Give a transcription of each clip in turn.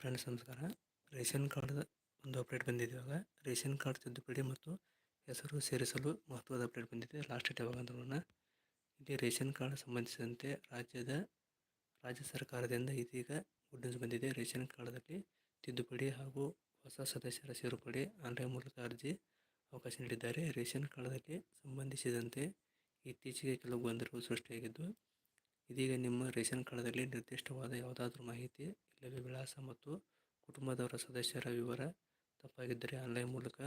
Friends ನಮಸ್ಕಾರ. Ration card ಒಂದು update ಬಂದಿದೆ ಇವಾಗ. ರೇಷನ್ ಕಾರ್ಡ್ ತಿದ್ದುಪಡಿ ಮತ್ತು ಹೆಸರು ಸೇರಿಸಲು ಮಹತ್ವದ ಅಪ್ಡೇಟ್ ಬಂದಿದೆ. ಲಾಸ್ಟ್ ಡೇಟ್ ಯಾವಾಗ ಅಂದ್ರೂ ಇಲ್ಲಿ ರೇಷನ್ ಕಾರ್ಡ್ ಸಂಬಂಧಿಸಿದಂತೆ ರಾಜ್ಯದ, ರಾಜ್ಯ ಸರ್ಕಾರದಿಂದ ಇದೀಗ ಗುಡ್ ನ್ಯೂಸ್ ಬಂದಿದೆ. ರೇಷನ್ ಕಾರ್ಡ್ದಲ್ಲಿ ತಿದ್ದುಪಡಿ ಹಾಗೂ ಹೊಸ ಸದಸ್ಯರ ಸೇರ್ಪಡೆ, ಆನ್ಲೈನ್ ಮೂಲಕ ಅರ್ಜಿ ಅವಕಾಶ ನೀಡಿದ್ದಾರೆ. ರೇಷನ್ ಕಾರ್ಡ್ದಲ್ಲಿ ಸಂಬಂಧಿಸಿದಂತೆ ಇತ್ತೀಚೆಗೆ ಕೆಲವು ಗೊಂದಲಗಳು ಸೃಷ್ಟಿಯಾಗಿದ್ದು ಇದೀಗ ನಿಮ್ಮ ರೇಷನ್ ಕಾರ್ಡ್ನಲ್ಲಿ ನಿರ್ದಿಷ್ಟವಾದ ಯಾವುದಾದ್ರೂ ಮಾಹಿತಿ ಇಲ್ಲವೇ? ವಿಳಾಸ ಮತ್ತು ಕುಟುಂಬದವರ ಸದಸ್ಯರ ವಿವರ ತಪ್ಪಾಗಿದ್ದರೆ ಆನ್ಲೈನ್ ಮೂಲಕ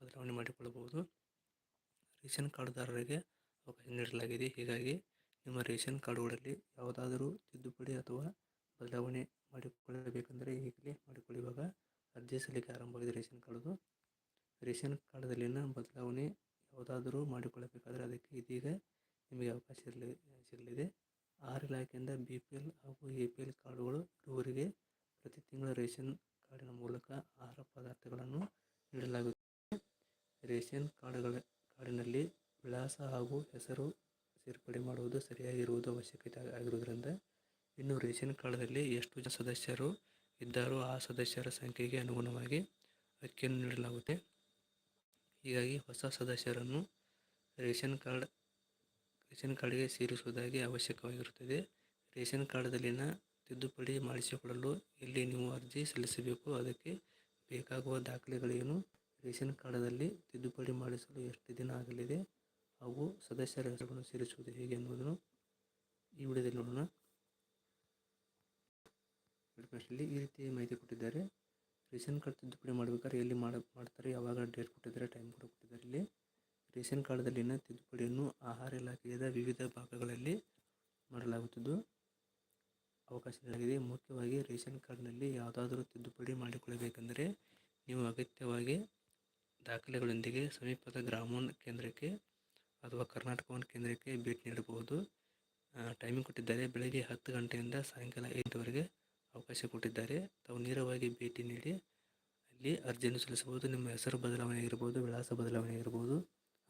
ಬದಲಾವಣೆ ಮಾಡಿಕೊಳ್ಳಬಹುದು. ರೇಷನ್ ಕಾರ್ಡ್ದಾರರಿಗೆ ಅವಕಾಶ ನೀಡಲಾಗಿದೆ. ಹೀಗಾಗಿ ನಿಮ್ಮ ರೇಷನ್ ಕಾರ್ಡ್ಗಳಲ್ಲಿ ಯಾವುದಾದರೂ ತಿದ್ದುಪಡಿ ಅಥವಾ ಬದಲಾವಣೆ ಮಾಡಿಕೊಳ್ಳಬೇಕೆಂದರೆ ಈಗಲೇ ಮಾಡಿಕೊಳ್ಳಿ ಇವಾಗ ಅರ್ಜಿ ಸಲ್ಲಿಕೆ ಆರಂಭವಾಗಿದೆ. ರೇಷನ್ ಕಾರ್ಡ್ದು ರೇಷನ್ ಕಾರ್ಡ್ದಲ್ಲಿನ ಬದಲಾವಣೆ ಯಾವುದಾದರೂ ಮಾಡಿಕೊಳ್ಳಬೇಕಾದರೆ ಅದಕ್ಕೆ ಇದೀಗ ನಿಮಗೆ ಅವಕಾಶ ಇರಲಿ, ಸಿಗಲಿದೆ. ಆಹಾರ ಇಲಾಖೆಯಿಂದ ಬಿ ಪಿ ಎಲ್ ಹಾಗೂ ಎ ಪಿ ಎಲ್ ಕಾರ್ಡುಗಳು ಇರುವವರಿಗೆ ಪ್ರತಿ ತಿಂಗಳ ರೇಷನ್ ಕಾರ್ಡಿನ ಮೂಲಕ ಆಹಾರ ಪದಾರ್ಥಗಳನ್ನು ನೀಡಲಾಗುತ್ತದೆ. ರೇಷನ್ ಕಾರ್ಡ್ಗಳ ಕಾರ್ಡಿನಲ್ಲಿ ವಿಳಾಸ ಹಾಗೂ ಹೆಸರು ಸೇರ್ಪಡೆ ಮಾಡುವುದು ಸರಿಯಾಗಿರುವುದು ಅವಶ್ಯಕತೆ ಆಗಿರುವುದರಿಂದ ಇನ್ನು ರೇಷನ್ ಕಾರ್ಡ್ದಲ್ಲಿ ಎಷ್ಟು ಜನ ಸದಸ್ಯರು ಇದ್ದಾರೋ ಆ ಸದಸ್ಯರ ಸಂಖ್ಯೆಗೆ ಅನುಗುಣವಾಗಿ ಅಕ್ಕಿಯನ್ನು ನೀಡಲಾಗುತ್ತೆ. ಹೀಗಾಗಿ ಹೊಸ ಸದಸ್ಯರನ್ನು ರೇಷನ್ ಕಾರ್ಡ್ ರೇಷನ್ ಕಾರ್ಡ್ಗೆ ಸೇರಿಸುವುದಾಗಿ ಅವಶ್ಯಕವಾಗಿರುತ್ತದೆ. ರೇಷನ್ ಕಾರ್ಡ್ದಲ್ಲಿನ ತಿದ್ದುಪಡಿ ಮಾಡಿಸಿಕೊಳ್ಳಲು ಎಲ್ಲಿ ನೀವು ಅರ್ಜಿ ಸಲ್ಲಿಸಬೇಕು, ಅದಕ್ಕೆ ಬೇಕಾಗುವ ದಾಖಲೆಗಳೇನು? ರೇಷನ್ ಕಾರ್ಡ್ದಲ್ಲಿ ತಿದ್ದುಪಡಿ ಮಾಡಿಸಲು ಎಷ್ಟು ದಿನ ಆಗಲಿದೆ? ಹಾಗೂ ಸದಸ್ಯರ ಹೆಸರನ್ನು ಸೇರಿಸುವುದು ಹೇಗೆ ಎನ್ನುವುದನ್ನು ಈ ವಿಡಿಯೋದಲ್ಲಿ ನೋಡೋಣ. ಈ ರೀತಿ ಮಾಹಿತಿ ಕೊಟ್ಟಿದ್ದಾರೆ. ರೇಷನ್ ಕಾರ್ಡ್ ತಿದ್ದುಪಡಿ ಮಾಡಬೇಕಾದ್ರೆ ಎಲ್ಲಿ ಮಾಡ, ಮಾಡ್ತಾರೆ, ಯಾವಾಗ ಡೇಟ್ ಕೊಟ್ಟಿದ್ದಾರೆ, ಟೈಮ್ ಕೂಡ ಕೊಟ್ಟಿದ್ದಾರೆ ಇಲ್ಲಿ. ರೇಷನ್ ಕಾರ್ಡ್ದಲ್ಲಿನ ತಿದ್ದುಪಡಿಯನ್ನು ಆಹಾರ ಇಲಾಖೆಯ ವಿವಿಧ ಭಾಗಗಳಲ್ಲಿ ಮಾಡಲಾಗುತ್ತಿದ್ದು ಅವಕಾಶಗಳಾಗಿದೆ ಮುಖ್ಯವಾಗಿ ರೇಷನ್ ಕಾರ್ಡ್ನಲ್ಲಿ ಯಾವುದಾದರೂ ತಿದ್ದುಪಡಿ ಮಾಡಿಕೊಳ್ಳಬೇಕೆಂದರೆ ನೀವು ಅಗತ್ಯವಾಗಿ ದಾಖಲೆಗಳೊಂದಿಗೆ ಸಮೀಪದ ಗ್ರಾಮೋನ್ ಕೇಂದ್ರಕ್ಕೆ ಅಥವಾ ಕರ್ನಾಟಕ ಒನ್ ಕೇಂದ್ರಕ್ಕೆ ಭೇಟಿ ನೀಡಬಹುದು. ಟೈಮಿಂಗ್ ಕೊಟ್ಟಿದ್ದಾರೆ. ಬೆಳಗ್ಗೆ ಹತ್ತು ಗಂಟೆಯಿಂದ ಸಾಯಂಕಾಲ ಐದುವರೆಗೆ ಅವಕಾಶ ಕೊಟ್ಟಿದ್ದಾರೆ. ತಾವು ನೇರವಾಗಿ ಭೇಟಿ ನೀಡಿ ಅಲ್ಲಿ ಅರ್ಜಿಯನ್ನು ಸಲ್ಲಿಸಬಹುದು. ನಿಮ್ಮ ಹೆಸರು ಬದಲಾವಣೆ ಆಗಿರ್ಬೋದು ವಿಳಾಸ ಬದಲಾವಣೆ ಆಗಿರ್ಬೋದು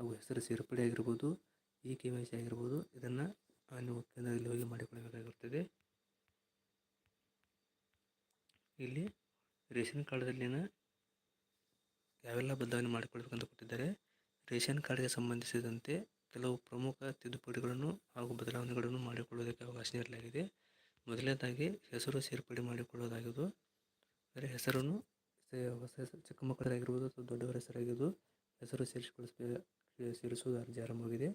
ಹಾಗೂ ಹೆಸರು ಸೇರ್ಪಡೆ ಆಗಿರ್ಬೋದು ಇ ಕೆ ವೈ ಸಿ ಆಗಿರ್ಬೋದು, ಇದನ್ನು ನೀವು ಕೇಂದ್ರದಲ್ಲಿ ಹೋಗಿ ಮಾಡಿಕೊಳ್ಳಬೇಕಾಗಿರುತ್ತದೆ ಇಲ್ಲಿ ರೇಷನ್ ಕಾರ್ಡ್ದಲ್ಲಿನ ಯಾವೆಲ್ಲ ಬದಲಾವಣೆ ಮಾಡಿಕೊಳ್ಬೇಕಂತ ಕೊಟ್ಟಿದ್ದಾರೆ. ರೇಷನ್ ಕಾರ್ಡ್ಗೆ ಸಂಬಂಧಿಸಿದಂತೆ ಕೆಲವು ಪ್ರಮುಖ ತಿದ್ದುಪಡಿಗಳನ್ನು ಹಾಗೂ ಬದಲಾವಣೆಗಳನ್ನು ಮಾಡಿಕೊಳ್ಳೋದಕ್ಕೆ ಅವಕಾಶ ನೀಡಲಾಗಿದೆ. ಮೊದಲನೇದಾಗಿ ಹೆಸರು ಸೇರ್ಪಡೆ ಮಾಡಿಕೊಳ್ಳೋದಾಗಿದ್ದು, ಅಂದರೆ ಹೆಸರನ್ನು ಹೊಸ ಚಿಕ್ಕ ಮಕ್ಕಳಾಗಿರ್ಬೋದು ಅಥವಾ ದೊಡ್ಡವರ ಹೆಸರಾಗಿದ್ದು ಹೆಸರು ಸೇರಿಸಿಕೊಳ್ಳಿಸ್ಬೇ ಸೇರಿಸುವುದು ಅರ್ಜಿ ಆರಂಭವಾಗಿದೆ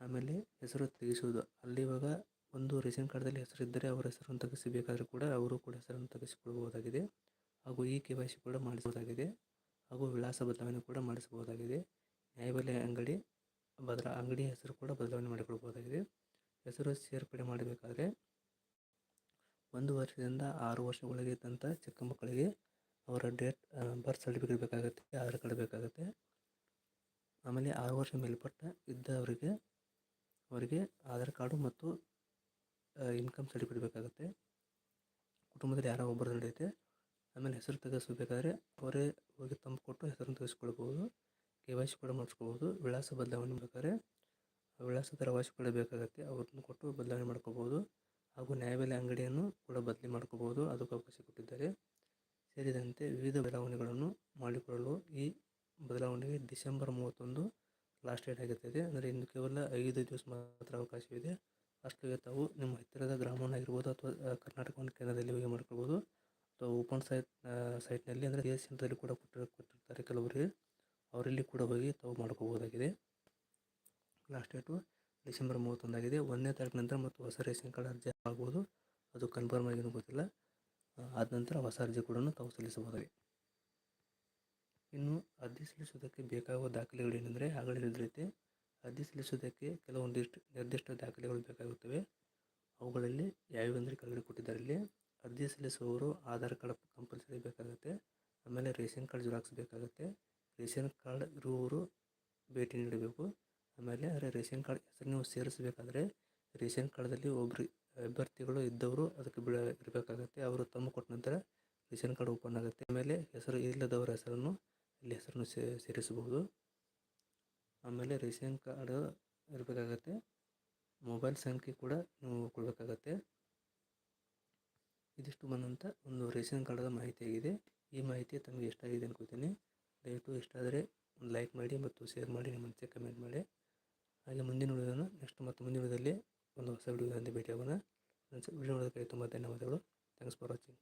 ಆಮೇಲೆ ಹೆಸರು ತೆಗೆಸುವುದು. ಅಲ್ಲಿ ಇವಾಗ ಒಂದು ರೇಷನ್ ಕಾರ್ಡ್ದಲ್ಲಿ ಹೆಸರಿದ್ದರೆ ಅವರ ಹೆಸರನ್ನು ತೆಗೆಸಬೇಕಾದರೂ ಕೂಡ ಅವರು ಕೂಡ ಹೆಸರನ್ನು ತೆಗೆಸಿಕೊಳ್ಳಬಹುದಾಗಿದೆ ಹಾಗೂ ಈ ಕೆ ವೈ ಸಿ ಕೂಡ ಮಾಡಿಸಬಹುದಾಗಿದೆ. ಹಾಗೂ ವಿಳಾಸ ಬದಲಾವಣೆ ಕೂಡ ಮಾಡಿಸಬಹುದಾಗಿದೆ. ನ್ಯಾಯಬೆಲೆ ಅಂಗಡಿ ಬದಲ, ಅಂಗಡಿ ಹೆಸರು ಕೂಡ ಬದಲಾವಣೆ ಮಾಡಿಕೊಳ್ಬಹುದಾಗಿದೆ. ಹೆಸರು ಸೇರ್ಪಡೆ ಮಾಡಬೇಕಾದ್ರೆ ಒಂದು ವರ್ಷದಿಂದ ಆರು ವರ್ಷ ಒಳಗಿದ್ದಂಥ ಚಿಕ್ಕ ಮಕ್ಕಳಿಗೆ ಅವರ ಡೇಟ್ ಬರ್ತ್ ಸರ್ಟಿಫಿಕೇಟ್ ಬೇಕಾಗುತ್ತೆ, ಆಧಾರ್ ಕಾರ್ಡ್ ಬೇಕಾಗುತ್ತೆ. ಆಮೇಲೆ ಆರು ವರ್ಷ ಮೇಲ್ಪಟ್ಟ ಇದ್ದವರಿಗೆ, ಅವರಿಗೆ ಆಧಾರ್ ಕಾರ್ಡು ಮತ್ತು ಇನ್ಕಮ್ ಸರ್ಟಿಫಿಕೇಟ್ ಬೇಕಾಗುತ್ತೆ. ಕುಟುಂಬದಲ್ಲಿ ಯಾರೋ ಒಬ್ಬರು ನಡೆಯುತ್ತೆ. ಆಮೇಲೆ ಹೆಸರು ತೆಗೆಸಬೇಕಾದ್ರೆ ಅವರೇ ಹೋಗಿ ತಂಪು ಕೊಟ್ಟು ಹೆಸರನ್ನು ತೆಗೆಸ್ಕೊಳ್ಬೋದು ಕೆ ವೈ ಸಿ ಕೂಡ ಮಾಡಿಸ್ಕೋಬೋದು ವಿಳಾಸ ಬದಲಾವಣೆ ಬೇಕಾದ್ರೆ ವಿಳಾಸದ ಕೂಡ ಬೇಕಾಗುತ್ತೆ. ಅವ್ರನ್ನ ಕೊಟ್ಟು ಬದಲಾವಣೆ ಮಾಡ್ಕೋಬೋದು ಹಾಗೂ ನ್ಯಾಯಬೆಲೆ ಅಂಗಡಿಯನ್ನು ಕೂಡ ಬದಲಿ ಮಾಡ್ಕೋಬೋದು ಅದಕ್ಕೆ ಅವಕಾಶ ಕೊಟ್ಟಿದ್ದಾರೆ. ಸೇರಿದಂತೆ ವಿವಿಧ ಬದಲಾವಣೆಗಳನ್ನು ಮಾಡಿಕೊಳ್ಳಲು ಈ ಬದಲಾವಣೆಗೆ ಡಿಸೆಂಬರ್ ಮೂವತ್ತೊಂದು ಲಾಸ್ಟ್ ಡೇಟ್ ಆಗಿರ್ತದೆ ಅಂದರೆ ಇನ್ನು ಕೇವಲ ಐದು ದಿವಸ ಮಾತ್ರ ಅವಕಾಶವಿದೆ. ಅಷ್ಟೊಗೆ ತಾವು ನಿಮ್ಮ ಹತ್ತಿರದ ಗ್ರಾಮವನ್ನು ಆಗಿರ್ಬೋದು ಅಥವಾ ಕರ್ನಾಟಕ ಕೇಂದ್ರದಲ್ಲಿ ಹೋಗಿ ಮಾಡ್ಕೊಳ್ಬೋದು. ಅಥವಾ ಓಪನ್ ಸೈಟ್ ಸೈಟ್ನಲ್ಲಿ ಅಂದರೆ ಎಸ್ ಸೆಂಟ್ರಲ್ಲಿ ಕೂಡ ಕೊಟ್ಟಿರ್ ಕೊಟ್ಟಿರ್ತಾರೆ ಕೆಲವರಿಗೆ. ಅವರಲ್ಲಿ ಕೂಡ ಹೋಗಿ ತಾವು ಮಾಡ್ಕೋಬೋದಾಗಿದೆ ಲಾಸ್ಟ್ ಡೇಟು ಡಿಸೆಂಬರ್ ಮೂವತ್ತೊಂದಾಗಿದೆ ಒಂದನೇ ತಾರೀಕು ನಂತರ ಮತ್ತು ಹೊಸ ರೇಷನ್ ಕಾರ್ಡ್ ಅರ್ಜಿ ಆಗ್ಬೋದು. ಅದು ಕನ್ಫರ್ಮ್ ಆಗಿನೂ ಗೊತ್ತಿಲ್ಲ. ಆದ ನಂತರ ಹೊಸ ಅರ್ಜಿ ಕೂಡ ತಾವು ಸಲ್ಲಿಸಬಹುದಾಗಿದೆ. ಇನ್ನು ಅರ್ಜಿ ಸಲ್ಲಿಸುವುದಕ್ಕೆ ಬೇಕಾಗುವ ದಾಖಲೆಗಳೇನೆಂದರೆ ಆಗಲೇ ಹೇಳಿದ ಅರ್ಜಿ ಸಲ್ಲಿಸುವುದಕ್ಕೆ ಕೆಲವೊಂದಿಷ್ಟು ನಿರ್ದಿಷ್ಟ ದಾಖಲೆಗಳು ಬೇಕಾಗುತ್ತವೆ. ಅವುಗಳಲ್ಲಿ ಯಾವ್ಯಾವಂದರೆ ಕೆಳಗಡೆ ಕೊಟ್ಟಿದ್ದಾರೆ ಇಲ್ಲಿ ಅರ್ಜಿ ಸಲ್ಲಿಸುವವರು ಆಧಾರ್ ಕಾರ್ಡ್ ಕಂಪಲ್ಸರಿ ಬೇಕಾಗುತ್ತೆ. ಆಮೇಲೆ ರೇಷನ್ ಕಾರ್ಡ್ ಜೆರಾಕ್ಸ್ ಬೇಕಾಗುತ್ತೆ. ರೇಷನ್ ಕಾರ್ಡ್ ಇರುವವರು ಭೇಟಿ ನೀಡಬೇಕು. ಆಮೇಲೆ ಅರೆ ರೇಷನ್ ಕಾರ್ಡ್ ಹೆಸರು ನೀವು ಸೇರಿಸಬೇಕಾದ್ರೆ ರೇಷನ್ ಕಾರ್ಡಲ್ಲಿ ಒಬ್ಬರು ಅಭ್ಯರ್ಥಿಗಳು ಇದ್ದವರು ಅದಕ್ಕೆ ಬಿಡ ಇರಬೇಕಾಗುತ್ತೆ. ಅವರು ತಮ್ಮ ಕೊಟ್ಟ ನಂತರ ರೇಷನ್ ಕಾರ್ಡ್ ಓಪನ್ ಆಗುತ್ತೆ. ಆಮೇಲೆ ಹೆಸರು ಇಲ್ಲದವರ ಹೆಸರನ್ನು ಇಲ್ಲಿ ಹೆಸರನ್ನು ಸೇರಿಸಬಹುದು. ಆಮೇಲೆ ರೇಷನ್ ಕಾರ್ಡ್ ಇರಬೇಕಾಗತ್ತೆ. ಮೊಬೈಲ್ ಸಂಖ್ಯೆ ಕೂಡ ನೀವು ಕೊಡಬೇಕಾಗತ್ತೆ. ಇದಿಷ್ಟು ಬಂದಂಥ ಒಂದು ರೇಷನ್ ಕಾರ್ಡ್ದ ಮಾಹಿತಿಯಾಗಿದೆ ಈ ಮಾಹಿತಿ ತಮಗೆ ಇಷ್ಟ ಆಗಿದೆ ಅನ್ಕೋತೀನಿ. ದಯವಿಟ್ಟು ಇಷ್ಟ ಆದರೆ ಒಂದು ಲೈಕ್ ಮಾಡಿ ಮತ್ತು ಶೇರ್ ಮಾಡಿ, ನಿಮ್ಮ ಅನಿಸಿಕೆ ಕಮೆಂಟ್ ಮಾಡಿ. ಹಾಗೆ ಮುಂದಿನ ವಿಡಿಯೋನ ನೆಕ್ಸ್ಟ್ ಮತ್ತು ಮುಂದಿನ ವಿಡಿಯೋದಲ್ಲಿ ಒಂದು ಹೊಸ ವಿಡಿಯೋದಿಂದ ಭೇಟಿಯಾಗೋಣ. ವಿಡಿಯೋ ನೋಡೋದಕ್ಕೆ ತುಂಬ ಧನ್ಯವಾದಗಳು. Thanks for watching.